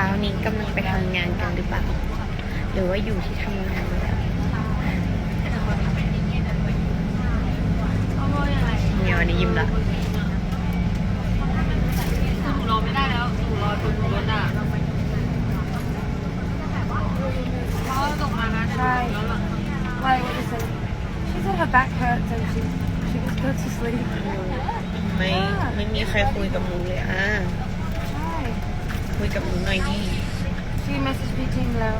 ช้านี้กำลังไปทำงานกันหรือเปล่าหรือว่าอยู่ที่ทำงานแล้วเนี่ยวันนี้ยิ้มละหนูรอไม่ได้แล้วหนูรอจนรถอะเพราะว่าส่งมานะใช่แล้วหลัง Like what is it? She said her back hurts and she she just go to sleep. ไม่ไม่มีใครคุยกับหนูเลยอะ Hi. คุยกับหนูหน่อยดิ She messaged me team low.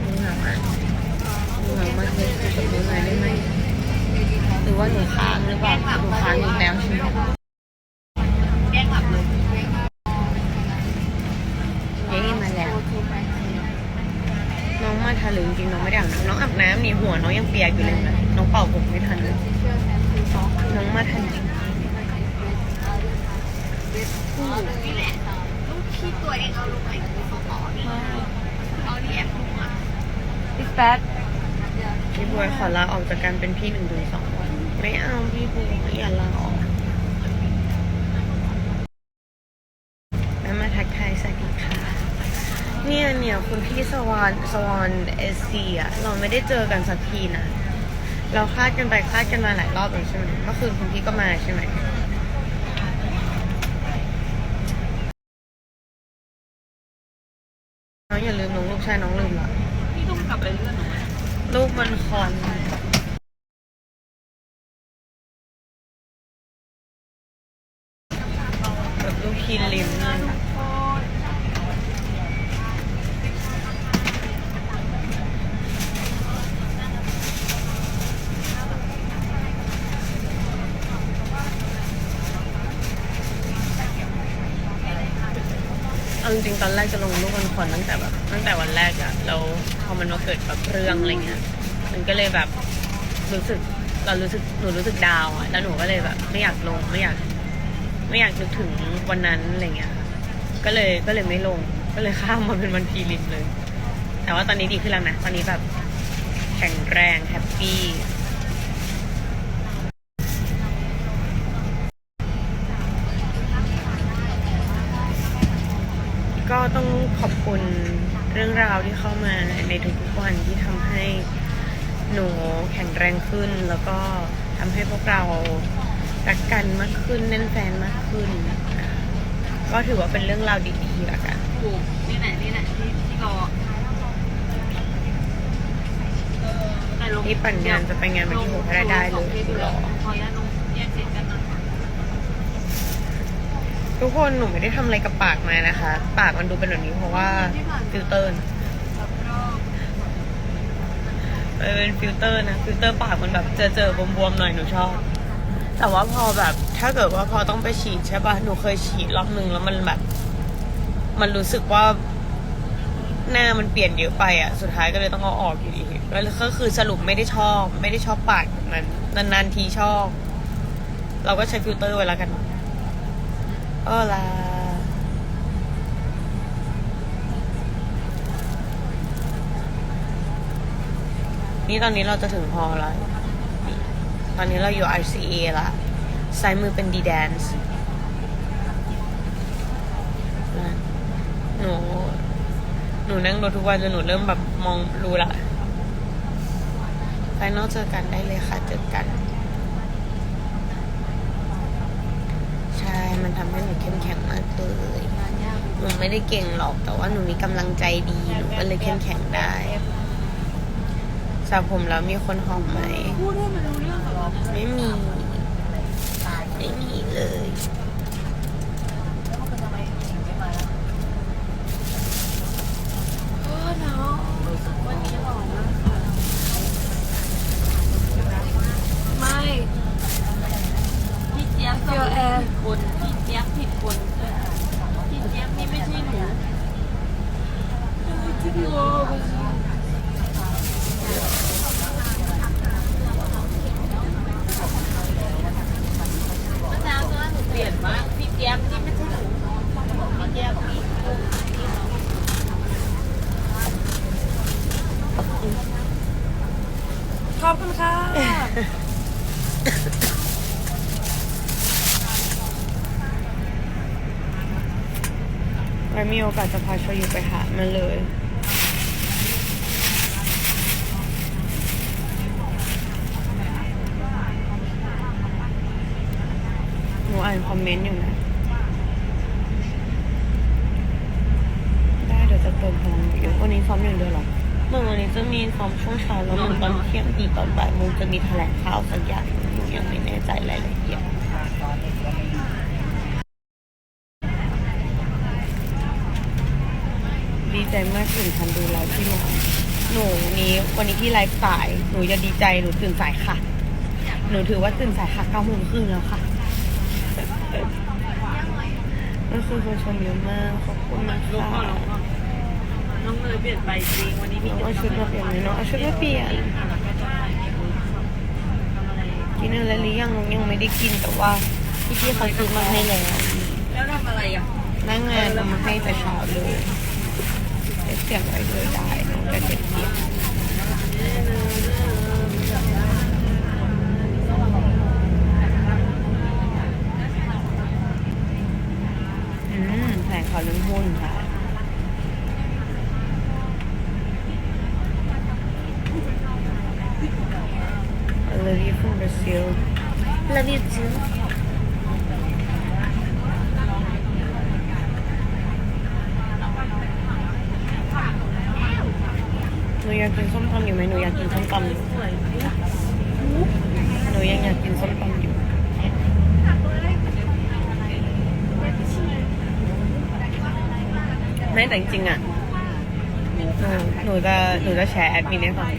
หนูเหงาอะหนูเหงามากเลยคุยกับหนูหน่อยได้ไหมหรือว่าหนูค้างหรือเปล่าหนูค้างอีกแล้วใช่ไหมแกล้งหลับเลยเย้มาแล้ว น้องมาทะลึงจริงน้องไม่ได้อาบน้ำน้องอาบน้ำนี่หัวน้องยังเปียกอยู่เลยนะน้องเป่าผมไม่ทันเลยน้องมาทันจริง นี่แหละลูกพี่ตัวเองเอาลงไหนเขาต่อนี่เอานี่แอบลงอะ It's bad. พี่บัวขอลาออกจากการเป็นพี่หนึ่งถึงสองวันไม่เอาพี่บัวอย่าลาออกแล้วมาทักทายสวัสดีค่ะ เนี่ยเนี่ยคุณพี่สวานสวานเอซีอะเราไม่ได้เจอกันสักทีนะ เราคลาดกันไปคลาดกันมาหลายรอบแล้วใช่ไหมเมื่อคืนคุณพี่ก็มาใช่ไหมน้องอย่าลืมน้องลูกชายน้องลืมละ พี่ต้องกลับไปเลื่อนหนูไหม ลูกมันคอนแบบลูกคีนลิ้นเลยเอาจริง ๆตอนแรกจะลงรูปมันคอนตั้งแต่แบบตั้งแต่วันแรกอะแล้วพอมันมาเกิดแบบเรื่องอะไรเงี้ยมันก็เลยแบบรู้สึกเรารู้สึกหนูรู้สึกดาวอะแล้วหนูก็เลยแบบ ไม่อยากลงไม่อยาก ไม่อยากนึกถึงวันนั้นอะไรเงี้ยก็เลยก็เลยไม่ลง ก็เลยข้ามมาเป็นวันพีริมเลย แต่ว่าตอนนี้ดีขึ้นแล้วนะตอนนี้แบบแข็งแรงแฮปปี้ ก็ต้องขอบคุณเรื่องราวที่เข้ามาในทุกๆวันที่ทำให้หนูแข็งแรงขึ้น แล้วก็ทำให้พวกเรารักกันมากขึ้นแน่นแฟนมากขึ้นนะคะก็ถือว่าเป็นเรื่องราวดีๆละกันถูกนี่แหละนี่แหละที่ที่รอแต่ลงนี่ปั่นงานจะไปงานวันที่หกให้ได้เลยรรออขออนุญาตลงแยกเสร็จกันนะ ทุกคนหนูไม่ได้ทำอะไรกับปากมานะคะ ปากมันดูเป็นแบบนี้เพราะว่าฟิลเตอร์นะรอบเป็นฟิลเตอร์นะฟิลเตอร์ปากมันแบบเจอเจอบวมๆหน่อยหนูชอบ แต่ว่าพอแบบ ถ้าเกิดว่าพอต้องไปฉีดใช่ป่ะหนูเคยฉีดรอบนึงแล้วมันแบบ มันรู้สึกว่าหน้ามันเปลี่ยนเยอะไปอะ สุดท้ายก็เลยต้องเอาออกอยู่ดีก็ก็คือสรุปไม่ได้ชอบ ไม่ได้ชอบปากแบบนั้นนานๆทีชอบ เราก็ใช้ฟิลเตอร์ไว้แล้วกัน เออล่ะนี่ตอนนี้เราจะถึงพอแล้ว ตอนนี้เราอยู่ RCA ละซ้ายมือเป็น D Dance หนู หนูนั่งรถทุกวันจนหนูเริ่มแบบมองรู้ละไฟนอลเจอกันได้เลยค่ะ เจอกัน ใช่ มัน ทำให้หนูเข้มแข็งมากเลยหนูไม่ได้เก่งหรอกแต่ว่าหนูมีกำลังใจดีหนูก็เลยเข้มแข็งได้สระผมแล้วมีคนหอมไหมพูดให้มันรู้เรื่องเหรอไม่มีไม่มีเลย เออเนาะวันนี้หล่อมากค่ะไม่พี่เจี๊ยบก็ผิดคนพี่เจี๊ยบผิดคนพี่เจี๊ยบนี่ไม่ใช่หนูจริงเหรอเมื่อเช้าตอนหนูเปลี่ยนมากพี่เจี๊ยบนี่ไม่ใช่หนูพี่เจี๊ยบพี่ ขอบคุณค่ะ ไว้มีโอกาสจะพาโชยุไปหามันเลย หนูอ่านคอมเมนต์อยู่นะ ได้เดี๋ยวจะเติมพลังเยอะวันนี้ซ้อมอย่างเดียวหรอเมื่อวันนี้จะมีซ้อมช่วงเช้าแล้วมันตอนเที่ยงอีกตอนบ่ายโมงจะมีแถลงข่าวสักอย่างหนูยังไม่แน่ใจรายละเอียด ดีใจมากตื่นทันดูไลฟ์พี่หมอหนูนี้วันนี้พี่ไลฟ์สาย หนูจะดีใจหนูตื่นสายค่ะ หนูถือว่าตื่นสายค่ะเก้าโมงครึ่งแล้วค่ะก็คือคนชมเยอะมากขอบคุณนะลูกคะพ่อน้องเนยเปลี่ยนไปจริงวันนี้มีเอาชุดมาเปลี่ยนไหมน้องเอาชุดมาเปลี่ยนแล้วก็จะถ่ายในมือทำอะไรกินอะไรหรือยังยังไม่ได้กินแต่ว่าพี่พี่ๆเขาซื้อมาให้แล้วแล้วทำอะไรอะนั่งงานมาให้แต่เช้าเลย เสียงไว้เลยได้น้องจะเก็บเสียงอืมแผนข่าวเรื่องหุ้นค่ะ I love you from Brazil. Love you too. หนูอ ยากกินส้มตำอยู่ไหมหนูอยากกินส้มตำอยู่หนูยังอยากกินส้มตำอยู่ไม่แต่จริงๆอะหนูจะหนูจะแชร์แอดมินให้ฟัง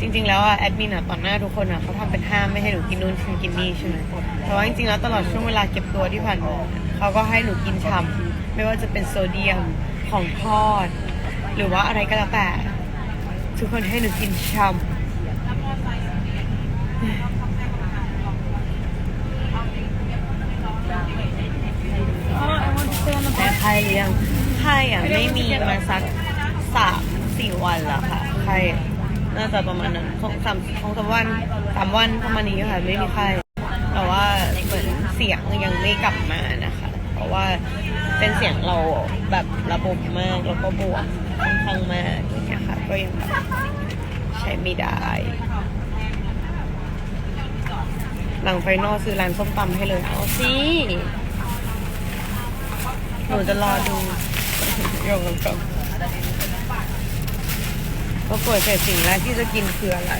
จริง ๆ แล้วอะแอดมินอะต่อหน้าทุกคนอะเขาทำเป็นห้ามไม่ให้หนูกินนู่นกินนี่ใช่ไหมแต่ว่าจริงๆแล้วตลอดช่วงเวลาเก็บตัวที่ผ่านมาเขาก็ให้หนูกินฉ่ำไม่ว่าจะเป็นโซเดียมของทอด หรือว่าอะไรก็แล้วแต่ ทุกคนให้หนูกินฉ่ำแต่ไข้หรือยังไข้อะไม่มีมาสักสามสี่วันแล้วค่ะไข้น่าจะประมาณนั้นสองสามสองสามวันสามวันประมาณนี้ค่ะไม่มีไข้แต่ว่าเหมือนเสียงยังไม่กลับมานะคะ เพราะว่าเส้นเสียงเราแบบระบบมากแล้วก็บวม ค่อนข้างมากอย่างเงี้ยค่ะก็ยังใช้ไม่ได้ หลังไฟนอลซื้อร้านส้มตำให้เลยเอาสิหนูจะรอดูยงกันก่อนก็เปิดเสร็จสิ่งแรกที่จะกินคืออะไร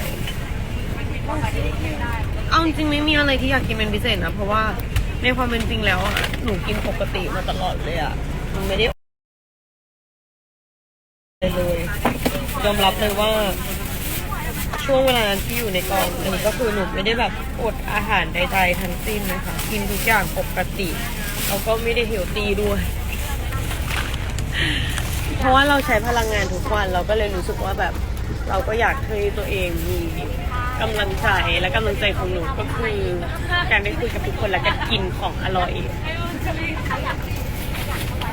เอาจริงไม่มีอะไรที่อยากกินเป็นพิเศษนะ เพราะว่าในความเป็นจริงแล้วอะ หนูกินปกติมาตลอดเลยอะหนูไม่ได้ ยอมรับเลยว่า ช่วงเวลานั้นที่อยู่ในกองอันนี้ก็คือหนูไม่ได้แบบอดอาหารใดๆทั้งสิ้นนะคะ กินทุกอย่างปกติแล้วก็ไม่ได้เฮลตีด้วย เพราะว่าเราใช้พลังงานทุกวันเราก็เลยรู้สึกว่าแบบ เราก็อยากให้ตัวเองมีกำลังใจและกำลังใจของหนูก็คือการได้คุยกับทุกคนและการกินของอร่อย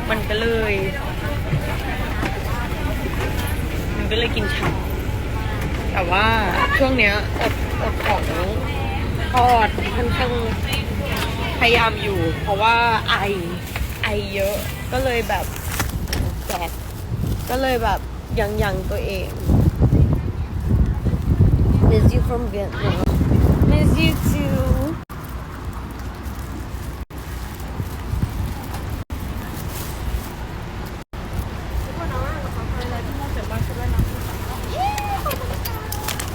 มันก็เลย ก็เลยกินฉ่ำแต่ว่าช่วงเนี้ยอดอดของทอดค่อนข้างพยายามอยู่ เพราะว่าไอไอเยอะก็เลยแบบแสบก็เลยแบบยังยังตัวเอง Miss you from Vietnam Miss you too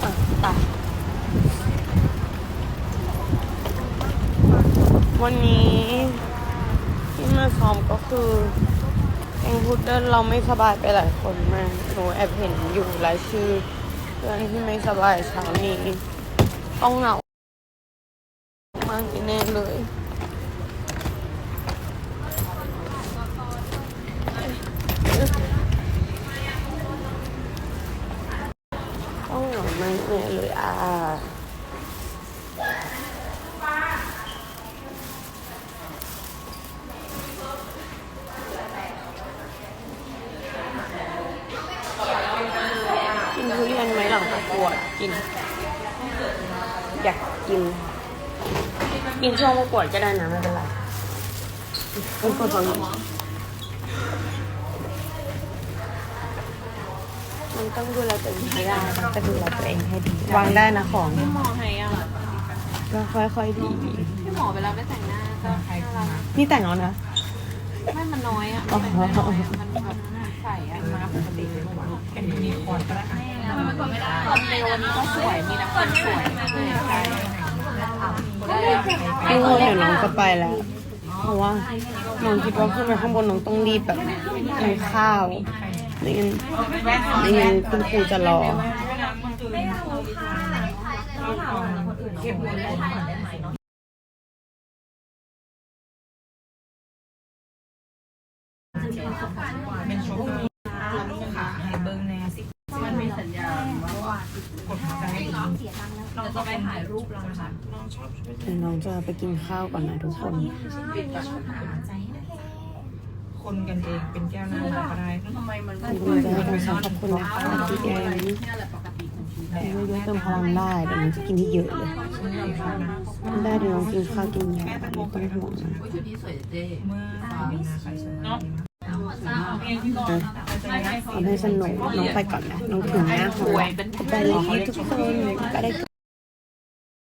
อะตายวันนี้ที่มาซ้อมก็คือเอง พุดเดิลเราไม่สบายไปหลายคนมากหนูแอบเห็นอยู่รายชื่อเพื่อนที่ไม่สบายเช้านี้ต้องเหงามากแน่เลยต้องเหงามากแน่เลยอะ ปวดกิน อยากกิน กินช่วงปวดก็ได้นะไม่เป็นไรมันปวดตรงนี้มันต้องดูแลตัวเองให้ได้มันจะดูแลตัวเองให้ดีวางได้นะของพี่หมอให้อะก็ค่อยค่อยดีพี่หมอเวลาไม่แต่งหน้าก็ใครนี่แต่งเอานะไม่มันน้อยอะมันแบบใส่อะมาปกติแค่นี้ขวดก็ได้ ตอนเร็วนี้ก็สวย มีนักคนสวยใช่พี่ว่าเดี๋ยวน้องจะไปแล้ว เพราะว่าน้องคิดว่าขึ้นไปข้างบนน้องต้องรีบแบบกินข้าวไม่งั้นไม่งั้นคุณครูจะรอเดี๋ ยวน้องจะไปกินข้าวก่อนนะทุกคนคนกันเองเป็นแก้วน้ำก็ได้ขอบคุณจะให้ทางฉันขอบคุณนะคะที่แกงเยอะๆเติมพลังได้เดี๋ยวน้องจะกินที่เยอะเลยได้เดี๋ยวน้องกินข้าวกินยาไม่ต้องห่วงนะเมื่อมีนาไปสวนน้ำ เอาให้สนุกน้องไปก่อนนะ น้องถึงหน้าหอไปเลยทุกคนก็ได้